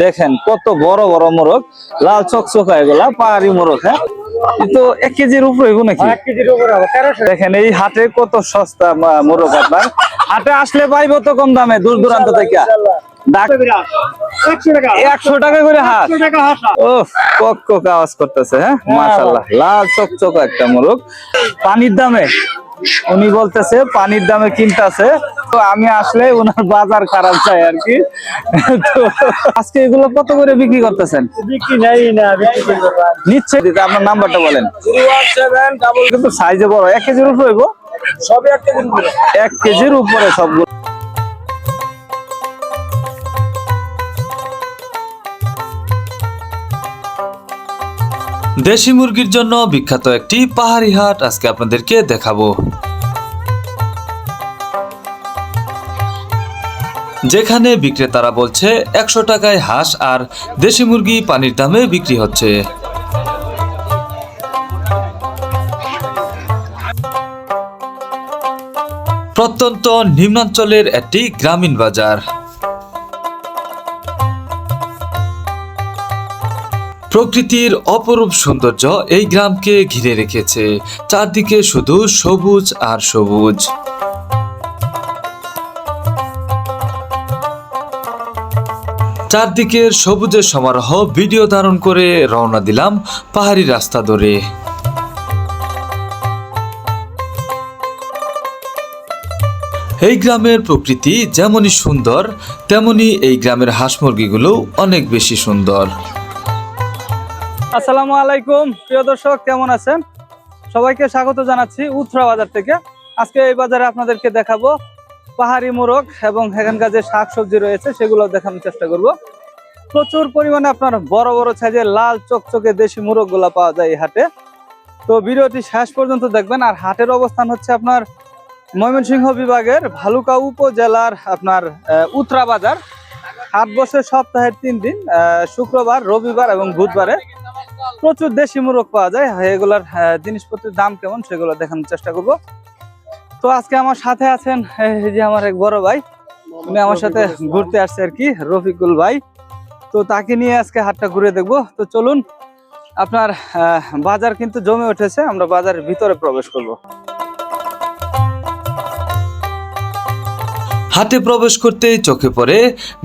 দেখেন কত বড় বড় মোরগ লাল চকচকা এগুলা পাহাড়ি মোরগ হ্যাঁ? তো এক কেজির উপরে হইব নাকি? দেখেন এই হাটে কত সস্তা মোরগ আপনার। হাটে আসলে পাইবো তো কম দামে দূর দূরান্ত থেকে। একশো টাকা। করে হাট ও কক কক আওয়াজ করতেছে হ্যাঁ? মাশাল্লাহ লাল চকচক একটা মোরগ। পানির দামে উনি বলতেছে পানির দামে কিনতেছে। তো আমি আসলে উনার বাজার খারাপ চাই আর কি। তো আজকে এগুলো কত করে বিক্রি করতেছেন? বিক্রি নাই না বিক্রি। নিচ্ছে আপনার নাম্বারটা বলেন। কিন্তু সাইজে বড় এক কেজির উপরে সব সবই এক কেজির উপরে। এক কেজির উপরে সবগুলো। দেশি মুরগির জন্য বিখ্যাত একটি পাহাড়ি হাট আজকে আপনাদেরকে দেখাবো। যেখানে বিক্রেতারা বলছে একশো টাকায় হাঁস আর দেশি মুরগি পানির দামে বিক্রি হচ্ছে। প্রত্যন্ত নিম্নাঞ্চলের একটি গ্রামীণ বাজার। প্রকৃতির অপরূপ সৌন্দর্য এই গ্রামকে ঘিরে রেখেছে। চারদিকে শুধু সবুজ আর সবুজ। চারদিকের সবুজের সমারোহ ভিডিও ধারণ করে রওনা দিলাম পাহাড়ি রাস্তা ধরে। এই গ্রামের প্রকৃতি যেমনই সুন্দর তেমনি এই গ্রামের হাঁস মুরগিগুলো অনেক বেশি সুন্দর। আসসালামু আলাইকুম। প্রিয় দর্শক কেমন আছেন? সবাইকে স্বাগত জানাচ্ছি উথরা বাজার থেকে। আজকে এই বাজারে আপনাদেরকে দেখাবো পাহাড়ি মোরগ এবং এখানকার যে শাকসবজি রয়েছে সেগুলো দেখানোর চেষ্টা করব। প্রচুর পরিমাণে আপনার বড় বড় সাইজের লাল চকচকে দেশি মোরগগুলো পাওয়া যায় এই হাটে। তো ভিডিওটি শেষ পর্যন্ত দেখবেন আর হাটের অবস্থান হচ্ছে আপনার ময়মনসিংহ বিভাগের ভালুকা উপজেলার আপনার আহ, উত্তরা বাজার। হাট বসে সপ্তাহের তিন দিন শুক্রবার রবিবার এবং বুধবারে প্রচুর দেশি মোরগ পাওয়া যায়। এগুলার জিনিসপত্রের দাম কেমন সেগুলো দেখানোর চেষ্টা করব। তো আজকে আমার সাথে আছেন এই যে আমার এক বড় ভাই উনি আমার সাথে ঘুরতে আসছে আর কি রফিকুল ভাই। তো তাকে নিয়ে আজকে হাটটা ঘুরে দেখব। তো চলুন আপনার বাজার কিন্তু জমে উঠেছে আমরা বাজারের ভিতরে প্রবেশ করব। হাটে প্রবেশ করতেই চোখে পড়ে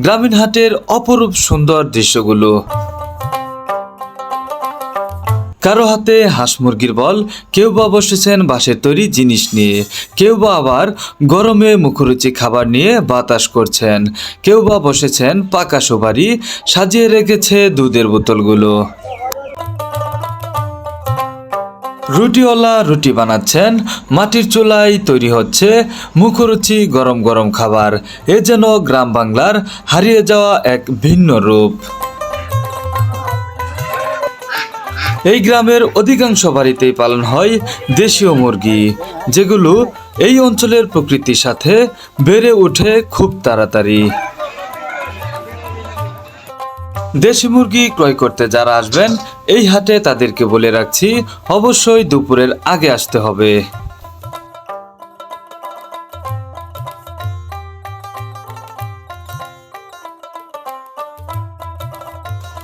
গ্রামীণ হাটের অপরূপ সুন্দর দৃশ্যগুলো। কারও হাতে হাঁস মুরগির বল, কেউ বা বসেছেন বাঁশের তৈরি জিনিস নিয়ে। কেউ বা আবার গরমে মুখরুচি খাবার নিয়ে বাতাস করছেন। কেউ বা বসেছেন পাকা সুপারি সাজিয়ে রেখেছে দুধের বোতলগুলো। রুটিওয়ালা রুটি বানাচ্ছেন, মাটির চুলায় তৈরি হচ্ছে মুখরুচি গরম গরম খাবার। এ যেন গ্রাম বাংলার হারিয়ে যাওয়া এক ভিন্ন রূপ। এই গ্রামের অধিকাংশ বাড়িতেই পালন হয় দেশীয় মুরগি, যেগুলো এই অঞ্চলের প্রকৃতির সাথে বেড়ে ওঠে খুব তাড়াতাড়ি। দেশি মুরগি ক্রয় করতে যারা আসবেন, এই হাটে তাদেরকে বলে রাখছি, অবশ্যই দুপুরের আগে আসতে হবে।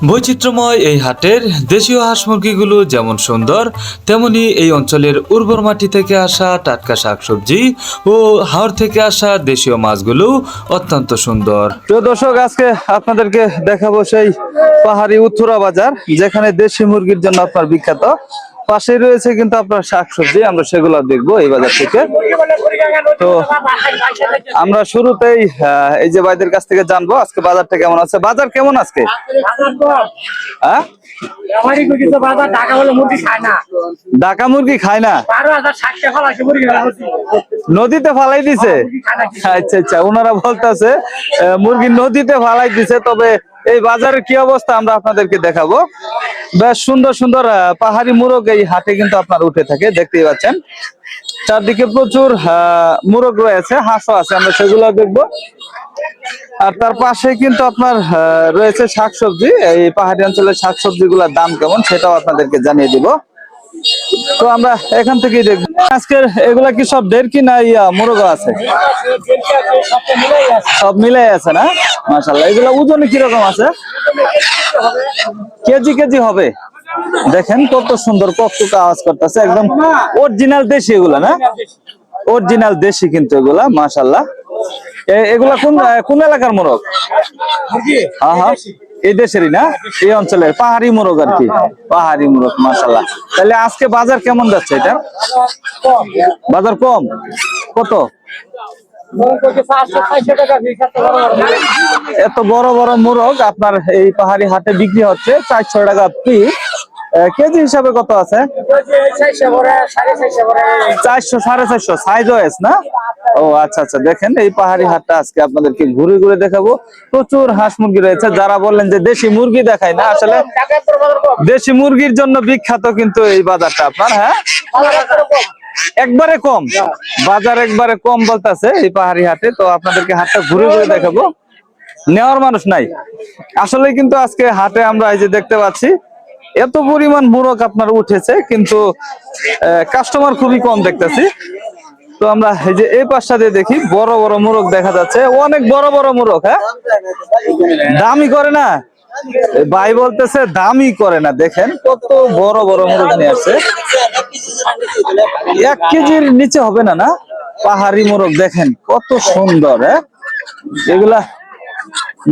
বৈচিত্র্যময় এই হাটের দেশীয় হাঁস মুরগিগুলো যেমন সুন্দর, তেমনি এই অঞ্চলের উর্বর মাটি থেকে আসা টাটকা শাকসবজি ও হাওড় থেকে আসা দেশীয় মাছগুলো অত্যন্ত সুন্দর। প্রিয় দর্শক, আজকে আপনাদেরকে দেখাবো সেই পাহাড়ি উত্তরা বাজার, যেখানে দেশি মুরগির জন্য আপনার বিখ্যাত পাশেই রয়েছে কিন্তু আপনার শাকসবজি, আমরা সেগুলো দেখব এই বাজার থেকে তো আমরা শুরুতেই এই যে ভাইদের কাছ থেকে জানব আজকে বাজারটা কেমন আছে বাজার কেমন আজকে হ্যাঁ হলে মুরগি খায় না। নদীতে ফালাই দিছে। আচ্ছা আচ্ছা ওনারা বলতেছে মুরগি নদীতে ফালাই দিছে, তবে এই বাজারের কি অবস্থা আমরা আপনাদেরকে দেখাবো। বেশ সুন্দর সুন্দর পাহাড়ি মুরগ এই হাটে কিন্তু আপনার উঠে থাকে, দেখতেই পাচ্ছেন। চারদিকে প্রচুর মুরগ রয়েছে, হাঁসও আছে, আমরা সেগুলো দেখব। আর তার পাশে কিন্তু আপনার রয়েছে শাকসবজি, এই পাহাড়ি অঞ্চলের শাকসবজি গুলার দাম কেমন সেটাও আপনাদেরকে জানিয়ে দিব। তো আমরা এখান থেকেই দেখব। আজকের এগুলা কি সব ঢের কি না ইয়া মুরগা আছে? সব মিলাই আছে না? মাশাল্লাহ এগুলা ওজনে কীরকম আছে? কেজি কেজি হবে? দেখেন কত সুন্দর ককটুক আওয়াজ করতেছে। একদম অরিজিনাল দেশি এগুলা না? অরিজিনাল দেশি কিন্তু এগুলা মাশাল্লাহ এ- এগুলা কোন কোন এলাকার মোরগ? হ্যাঁ হ্যাঁ। এই দেশেরই না? এই অঞ্চলের পাহাড়ি মোরগ আর কি। পাহাড়ি মোরগ মাসাল্লাহ তাহলে আজকে বাজার কেমন যাচ্ছে এটা? বাজার কম? কত? এত বড় বড় মোরগ আপনার এই পাহাড়ি হাটে বিক্রি হচ্ছে চারশো টাকা পিস কেজি হিসাবে কত আছে? চারশো, সাড়ে চারশো। সাইজ ওয়েস না? ও আচ্ছা আচ্ছা। দেখেন, এই পাহাড়ি হাটটা আজকে আপনাদেরকে ঘুরে ঘুরে দেখাবো। প্রচুর হাঁস মুরগি রয়েছে। যারা বললেন যে দেশি মুরগি দেখায় না, আসলে দেশি মুরগির জন্য বিখ্যাত কিন্তু এই বাজারটা। আপনার হ্যাঁ? একবারে কম। বাজার একবারে কম বলতেছে এই পাহাড়ি হাটে। তো আপনাদেরকে হাটটা ঘুরে ঘুরে দেখাবো। নেওয়ার মানুষ নাই। আসলে কিন্তু আজকে হাটে আমরা এই যে দেখতে পাচ্ছি এত পরিমাণ মোরগ আপনার উঠেছে, কিন্তু কাস্টমার খুবই কম দেখতেছি। তো আমরা এই যে এই পাশটা দিয়ে দেখি, বড় বড় মোরগ দেখা যাচ্ছে। অনেক বড় বড় মোরগ হ্যাঁ? দামি করে না। ভাই বলতেছে দামি করে না, দেখেন, কত বড় বড় মোরগ নিয়ে আসছে। এক কেজির নিচে হবে না না? পাহাড়ি মোরগ, দেখেন, কত সুন্দর হ্যাঁ? এগুলা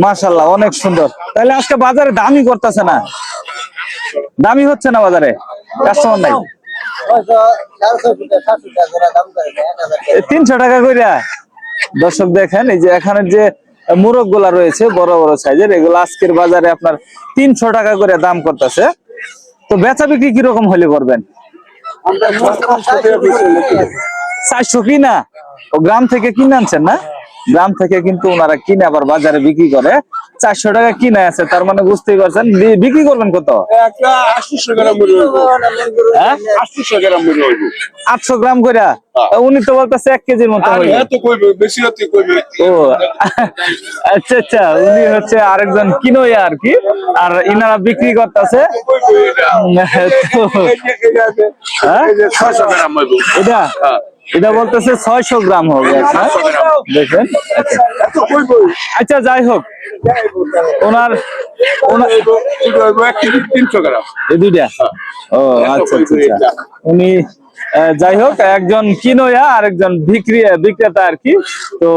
মাশাল্লাহ অনেক সুন্দর। তাহলে আজকে বাজারে দামি করতেছে না। দামি হচ্ছে না বাজারে? কাস্টমার নাই? তিনশো টাকা কইরা দর্শক দেখেন, এই যে এখানে যে মুরগগুলা রয়েছে, বড় বড় সাইজের, এগুলো আজকের বাজারে আপনার তিনশো টাকা করে দাম করতেছে। তো বেচা বিক্রি কীরকম হলে করবেন? চারশো কিনা? ও গ্রাম থেকে কিনে আনছেন না? গ্রাম থেকে কিন্তু ওনারা কিনে আবার বাজারে বিক্রি করে। চারশো টাকা কিনে আছে তার মানে বুঝতেই পারছেন। বিক্রি করবেন কত? হ্যাঁ? আটশো গ্রাম করে উনি তো বলতেছে এক কেজির মতো কইবে ও আচ্ছা আচ্ছা উনি হচ্ছে আরেকজন কিনোই আর কি আর ইনারা বিক্রি করতেছে। এটা। এই যে এই যে হ্যাঁ? এই যে 600 গ্রাম হইব এটা বলতেছে ছয়শো গ্রাম। হবে আচ্ছা দেখেন আচ্ছা। যাই হোক ওনার ওনার এটা হইব 1 কেজি 300 গ্রাম দুইটা? ও আচ্ছা আচ্ছা আচ্ছা। উনি যাই হোক একজন কিনোয়া আর একজন বিক্রি বিক্রেতা আর কি। তো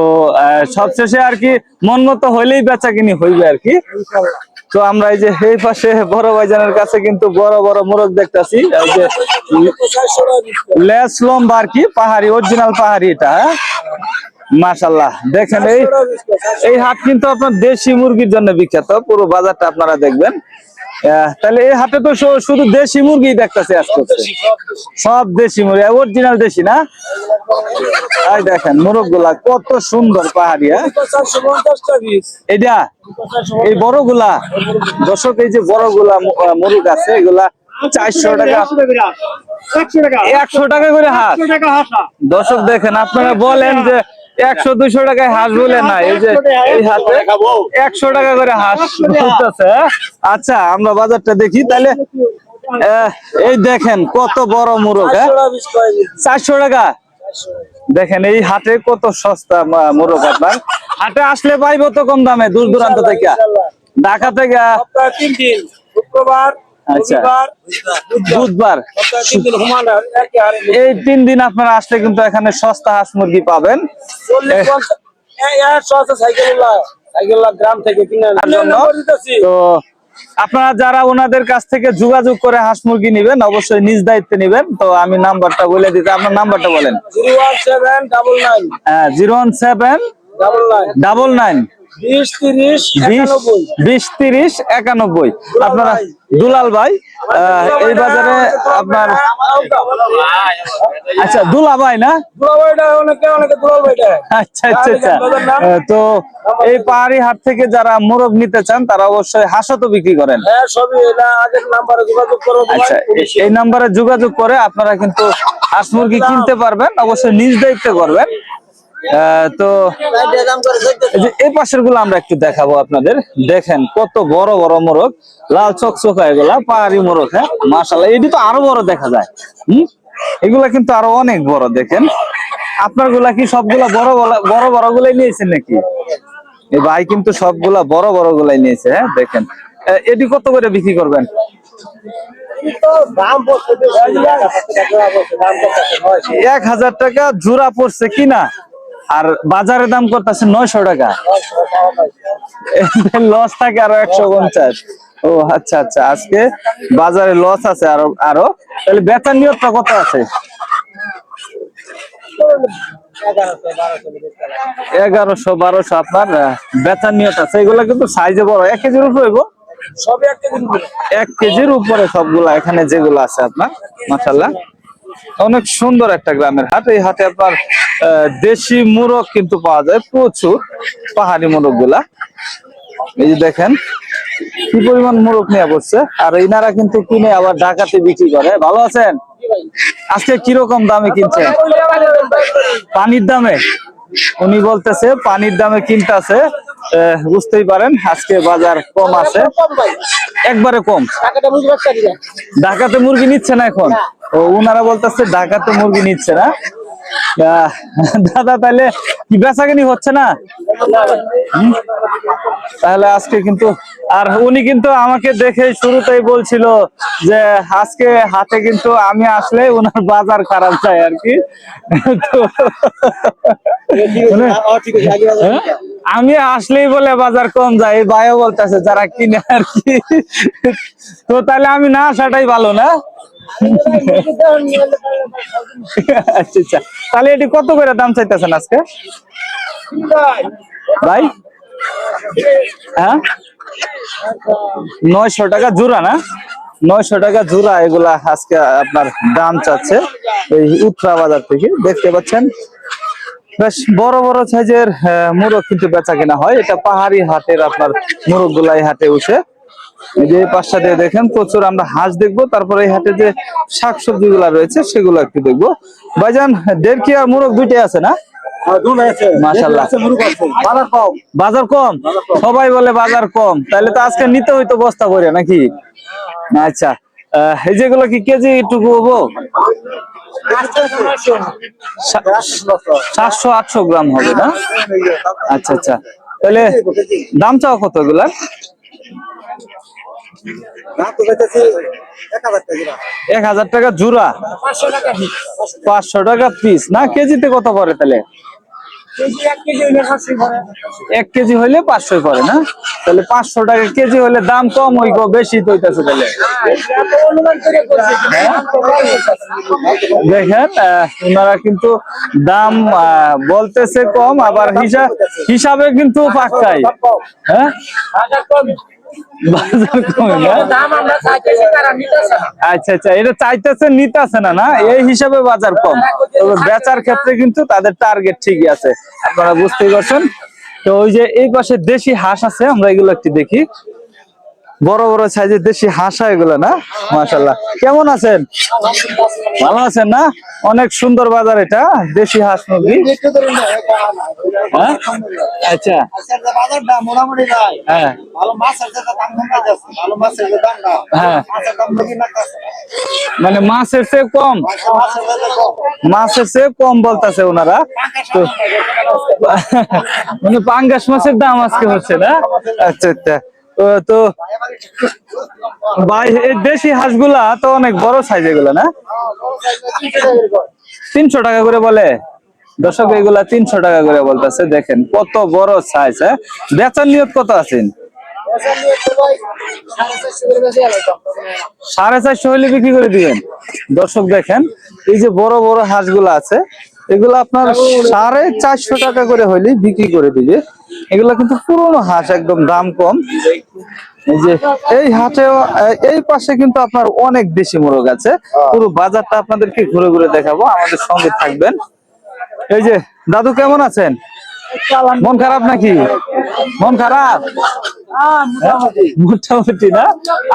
সবশেষে আর কি মন মতো হইলেই বেচা কিনি হইবে আর কি। তো আমরা এই যে এই পাশে বড় ভাইজানের কাছে কিন্তু বড় বড় মোরগ দেখতাছি। এই যে লেস লম্বা আর কি, পাহাড়ি অরিজিনাল পাহাড়ি এটা হ্যাঁ? মাশাল্লাহ দেখেন এই এই হাট কিন্তু আপনার দেশি মুরগির জন্য বিখ্যাত, পুরো বাজারটা আপনারা দেখবেন তাহলে এই হাটে তো শুধু দেশি মুরগি দেখতেছে সব দেশি মুরগি অরিজিনাল দেশি না এই দেখেন মোরগগুলা কত সুন্দর পাহাড়ি হ্যাঁ? এটা, এই বড়গুলা দর্শক, এই যে বড়গুলা মুরগ আছে, এগুলা চারশো টাকা। একশো টাকা করে হাট দর্শক দেখেন আপনারা বলেন যে একশো দুশো টাকায় হাঁস বলে না এই যে এই হাতে একশো টাকা করে হাঁস বলতেছে আচ্ছা আমরা বাজারটা দেখি তাহলে এই দেখেন কত বড় মুরগ হ্যাঁ? চারশো টাকা দেখেন এই হাটে কত সস্তা মুরগ আপনার। হাটে আসলে পাইবো তো কম দামে দূর দূরান্ত থেকে। ঢাকা থেকে তিন দিন শুক্রবার বুধবার। হারে এই তিন দিন আপনারা আসলে কিন্তু এখানে সস্তা হাঁস মুরগি পাবেন। তো আপনারা যারা ওনাদের কাছ থেকে যোগাযোগ করে হাঁস মুরগি নিবেন অবশ্যই নিজ দায়িত্বে নিবেন। তো আমি নাম্বারটা বলে দিতে আপনার নাম্বারটা বলেন। Zero one seven double nine. Zero one seven double nine. Double nine. বিশ তিরিশ একানব্বই। আপনারা দুলাল ভাই। এই বাজারে আপনার আচ্ছা দুলা ভাই না? আচ্ছা আচ্ছা আচ্ছা। তো এই পাহাড়ি হাট থেকে যারা মোরগ নিতে চান তারা অবশ্যই হাঁসও তো বিক্রি করেন। হ্যাঁ আচ্ছা এই নাম্বারে যোগাযোগ করে আপনারা কিন্তু হাঁস মুরগি কিনতে পারবেন অবশ্যই নিজ দায়িত্বে করবেন। তো এই পাশেরগুলো আমরা একটু দেখাবো আপনাদের। দেখেন কত বড় বড় মোরগ। লাল চকচকা এগুলা, পাহাড়ি মোরগ হ্যাঁ? মাসাল্লাহ এটি তো আরও বড় দেখা যায়। হম? এগুলা কিন্তু আরও অনেক বড়, দেখেন। আপনারগুলা কি সবগুলা বড় বড় বড় গুলাই নিয়েছেন নাকি? এই ভাই কিন্তু সবগুলা বড় বড় গুলাই নিয়েছে হ্যাঁ? দেখেন। এটি কত করে বিক্রি করবেন। এক হাজার টাকা জোড়া পড়ছে কিনা? আর বাজারে দাম করতেছে নয়শো টাকা। লস থাকে আরও একশো পঞ্চাশ। ও আচ্ছা আচ্ছা আজকে বাজারে লস আছে আরও আরও। তাহলে বেচার নিয়তটা কত আছে? এগারোশো, বারোশো আপনার বেচার নিয়ত আছে। এগুলো কিন্তু সাইজে বড়। এক কেজির উপরে এক কেজির উপরে। সবগুলা এখানে যেগুলো আছে আপনার মাসাল্লাহ অনেক সুন্দর একটা গ্রামের হাট। এই হাটে আপনার দেশি মুরগ কিন্তু পাওয়া যায়, প্রচুর পাহাড়ি মুরগগুলা এই যে দেখেন, কি পরিমাণ মুরগ নিয়ে পড়ছে আর ইনারা কিন্তু কিনে আবার ঢাকাতে বিক্রি করে। ভালো আছেন? আজকে কীরকম দামে কিনছেন? পানির দামে? উনি বলতেছে, পানির দামে কিনতেছে। বুঝতেই পারেন, আজকে বাজার কম আছে। একবারে কম। ঢাকাতে মুরগি নিচ্ছে না এখন? ও, উনারা বলতেছে, ঢাকাতে মুরগি নিচ্ছে না। দাদা, তাহলে কি বেচাকেনি হচ্ছে না? তাহলে আজকে কিন্তু, আর উনি কিন্তু আমাকে দেখে শুরুতেই বলছিল যে আজকে হাতে কিন্তু আমি আসলে উনার বাজার খারাপ যায় আর কি। মানে- হ্যাঁ? আমি আসলেই বলে বাজার কম যায় ভাইও বলতেছে যারা কিনে আর কি। তো তাহলে আমি না আসাটাই ভালো না? আচ্ছা আচ্ছা। তাহলে এটি কত করে দাম চাইতেছেন আজকে? ভাই? হ্যাঁ? নয়শো টাকা জোড়া না? নয়শো টাকা জোড়া এগুলা আজকে আপনার দাম চাচ্ছে এই উত্তরা বাজার থেকে। দেখতে পাচ্ছেন? বেশ বড় বড় সাইজের মুরগ কিন্তু বেচা কেনা হয়। এটা পাহাড়ি হাটের আপনার মুরগ গুলাই হাটে উঠে। যে এই পাশটা দিয়ে দেখেন প্রচুর আমরা হাঁস দেখব তারপরে এই হাটে যে শাকসবজি গুলা রয়েছে সেগুলো একটু দেখব। ভাইজান দেড় কি আর মুরগ দুইটাই আছে না? বাজার কম। বাজার কম? সবাই বলে বাজার কম। তাহলে তো আজকে নিতে হইতো বস্তা করে নাকি? আচ্ছা এই যেগুলো কি কেজি টুকু হব? সাতশো আটশো গ্রাম হবে না? আচ্ছা আচ্ছা। তাহলে দাম চাও কত এগুলার? এক হাজার টাকা। জোড়া পাঁচশো টাকা পিস। না কেজিতে কত পড়ে তাহলে এক কেজি হইলে পাঁচশো পড়ে না তাহলে পাঁচশো টাকা কেজি হইলে দাম কম হই গো, বেশি তো তাহলে। দেখেন ওনারা কিন্তু দাম বলতেছে কম আবার হিসাব হিসাবে কিন্তু পাক্কাই হ্যাঁ আচ্ছা আচ্ছা এটা চাইতেছে নিতেছে না না? এই হিসাবে বাজার কম। বেচার ক্ষেত্রে কিন্তু তাদের টার্গেট ঠিকই আছে। আপনারা বুঝতেই পারছেন? তো ওই যে এই পাশে দেশি হাঁস আছে, আমরা এগুলো একটু দেখি। বড় বড় সাইজের দেশি হাঁসা এগুলো না? মাশাল্লাহ কেমন আছেন? ভালো আছেন না? অনেক সুন্দর বাজার এটা, দেশি হাঁস মুরগি। হ্যাঁ? আচ্ছা। হ্যাঁ। হ্যাঁ। মানে মাছের চেয়ে কম? মাছের কম মাছের চেয়ে কম বলতেছে ওনারা তো মানে পাঙ্গাস মাছের দাম আজকে হচ্ছে না? আচ্ছা আচ্ছা। তো ভাই দেশি হাঁসগুলা তো অনেক বড় সাইজ এগুলা, না? তিনশো টাকা করে বলে। দর্শক, এগুলা তিনশো টাকা করে বলতেছে, দেখেন কত বড় সাইজ হ্যাঁ? বেচার নিয়ত কত আছেন? সাড়ে চারশো হলে বিক্রি করে দিবেন। দর্শক, দেখেন, এই যে বড় বড় হাঁসগুলো আছে, এগুলো আপনার সাড়ে চারশো টাকা করে হইলে বিক্রি করে দিবে। এগুলো কিন্তু পুরোনো হাঁস একদম দাম কম। এই যে এই হাটেও এই পাশে কিন্তু আপনার অনেক দেশি মোরগ আছে। পুরো বাজারটা আপনাদেরকে ঘুরে ঘুরে দেখাবো আমাদের সঙ্গে থাকবেন। এই যে দাদু কেমন আছেন? মন খারাপ নাকি? মন খারাপ? মোটামুটি। না?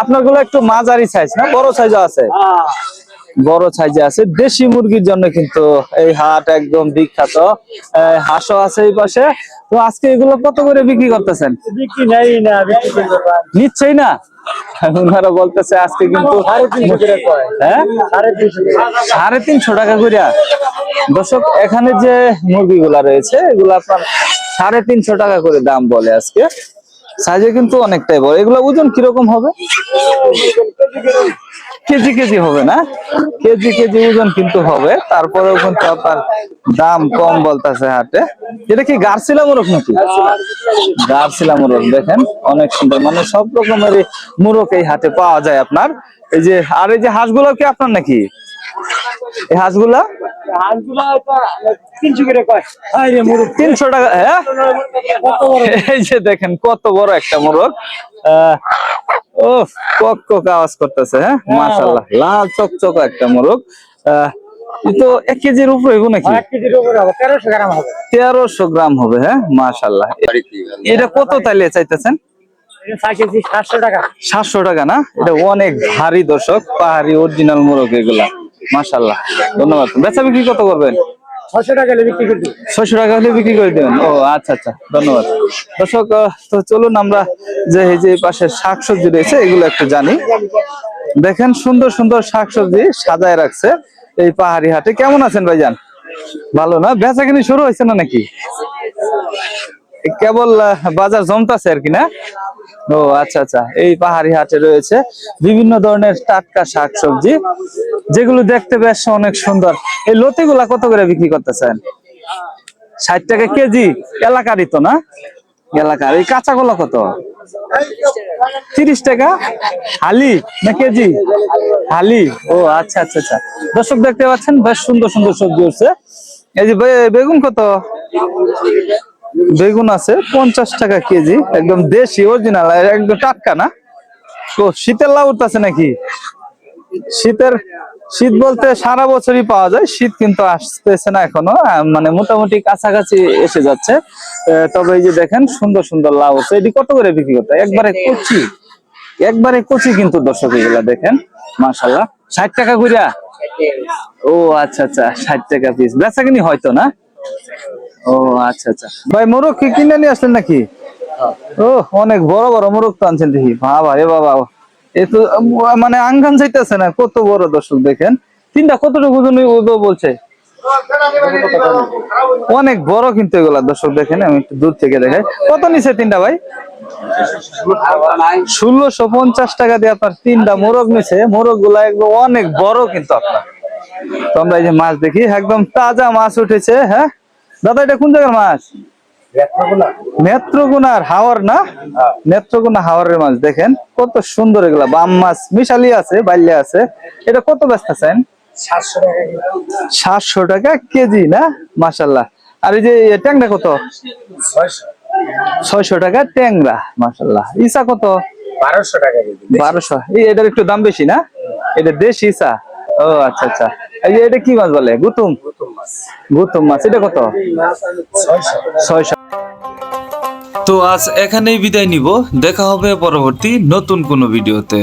আপনারগুলো একটু মাঝারি সাইজ না? বড় সাইজ আছে? বড় সাইজে আছে। দেশি মুরগির জন্য কিন্তু এই হাট একদম বিখ্যাত। হাঁসও আছে এই পাশে। তো আজকে এগুলো কত করে বিক্রি করতেছেন? বিক্রি নেই না। নিচ্ছেই না? ওনারা বলতেছে আজকে কিন্তু সাড়ে তিনশো হ্যাঁ? সাড়ে তিনশো টাকা করিয়া দর্শক এখানে যে মুরগিগুলা রয়েছে এগুলো আপনার সাড়ে তিনশো টাকা করে দাম বলে আজকে। সাইজে কিন্তু অনেকটাই বড়। এগুলো ওজন কীরকম হবে? কেজি কেজি হবে না? কেজি কেজি ওজন কিন্তু হবে। তারপরেও কিন্তু আপনার দাম কম বলতেছে হাটে। এটা কি গার্সিলা মোরগ নাকি? গার্সিলা মোরগ দেখেন, অনেক সুন্দর। মানে সব রকমের মোরগ এই হাটে পাওয়া যায় আপনার। এই যে, আর এই যে হাঁসগুলো কি আপনার নাকি? এই হাঁসগুলা? তিনশো টাকা হ্যাঁ? এই যে দেখেন কত বড় একটা মোরগ। ও কক কক আওয়াজ করতেছে হ্যাঁ? লাল চকচক একটা মোরগ। আহ, তো এক কেজির উপরে হইব নাকি? তেরোশো গ্রাম হবে। হ্যাঁ? মাশাল্লাহ এটা কত তাইলে চাইতেছেন? সাতশো টাকা। না? এটা অনেক ভারী দর্শক পাহাড়ি অরিজিনাল মোরগ এগুলা। মাশাল্লাহ ধন্যবাদ। বেচা বিক্রি কত করবেন? ছশো টাকা হলে বিক্রি করে ছয়শো টাকা হলে বিক্রি করে দেবেন? ও আচ্ছা আচ্ছা ধন্যবাদ। দর্শক তো চলুন আমরা যে এই যে পাশে শাকসবজি রয়েছে এগুলো একটু জানি। দেখেন সুন্দর সুন্দর শাকসবজি সাজায় রাখছে এই পাহাড়ি হাটে। কেমন আছেন ভাইজান? ভালো না? বেচা কিনি শুরু হয়েছে না নাকি? কেবল বাজার জমতাছে আর কি না? ও আচ্ছা আচ্ছা। এই পাহাড়ি হাটে রয়েছে বিভিন্ন ধরনের টাটকা শাকসবজি, যেগুলো দেখতে বেশ অনেক সুন্দর। এই লতিগুলা কত করে বিক্রি করতেছেন? ষাট টাকা কেজি? এলাকারই তো, না? এলাকার এই কাঁচা কলা কত? তিরিশ টাকা? হালি না কেজি? হালি। ও আচ্ছা আচ্ছা আচ্ছা। দর্শক দেখতে পাচ্ছেন, বেশ সুন্দর সুন্দর সবজি উঠছে এই যে বেগুন কত? বেগুন আছে, পঞ্চাশ টাকা কেজি, একদম দেশি অরিজিনাল একদম টাটকা না? তো শীতের লাউ আছে নাকি? শীতের, শীত বলতে সারা বছরই পাওয়া যায়, শীত কিন্তু আসতেছে না এখনও মানে মোটামুটি কাছাকাছি এসে যাচ্ছে। তবে এই যে দেখেন, সুন্দর সুন্দর লাউ আছে। এটি কত করে বিক্রি করতে একবারে কচি একবারে কচি কিন্তু দর্শক এগুলা দেখেন মাশাল্লাহ ষাট টাকা কইরা? ও আচ্ছা আচ্ছা ষাট টাকা পিস বেচা কিনি হয়তো না? ও আচ্ছা আচ্ছা। ভাই মোরগ কি কিনে নিয়ে আসলেন নাকি? ও অনেক বড় বড় মোরগ তো আনছেন দেখি। বাবা রে বাবা এ তো মানে আঙ্গান যাইতেছে না কত বড় দর্শক দেখেন। তিনটা কতটুকু ওজন বলছে? অনেক বড় কিন্তু এগুলা দর্শক দেখেন আমি একটু দূর থেকে দেখাই। কত নিছে তিনটা ভাই? ষোলোশো পঞ্চাশ টাকা দিয়ে আপনার তিনটা মোরগ নিছে। মোরগগুলা একদম অনেক বড় কিন্তু আপনার। তো আমরা এই যে মাছ দেখি একদম তাজা মাছ উঠেছে হ্যাঁ? দাদা এটা কোন জায়গার মাছ? নেত্রকোনার হাওয়ার না? নেত্রকোনা হাওয়ারের মাছ দেখেন। কত সুন্দর এগুলা বাম মাছ মিশালি আছে বাইলে আছে। এটা কত ব্যস্ত আছেন? সাতশো টাকা কেজি। না? মাসাল্লাহ আর এই যে ট্যাংরা কত? ছয়শো। টাকা ট্যাংরা মাসাল্লাহ ইসা কত? বারোশো টাকা বারোশো। এই এটার একটু দাম বেশি না? এটা দেশি ইসা? ও আচ্ছা আচ্ছা। এই যে এটা কি মাছ বলে? গুতুম? গুতুম মাছ, এটা কত? তো আজ এখানেই বিদায় নিব। দেখা হবে পরবর্তী নতুন কোনো ভিডিওতে।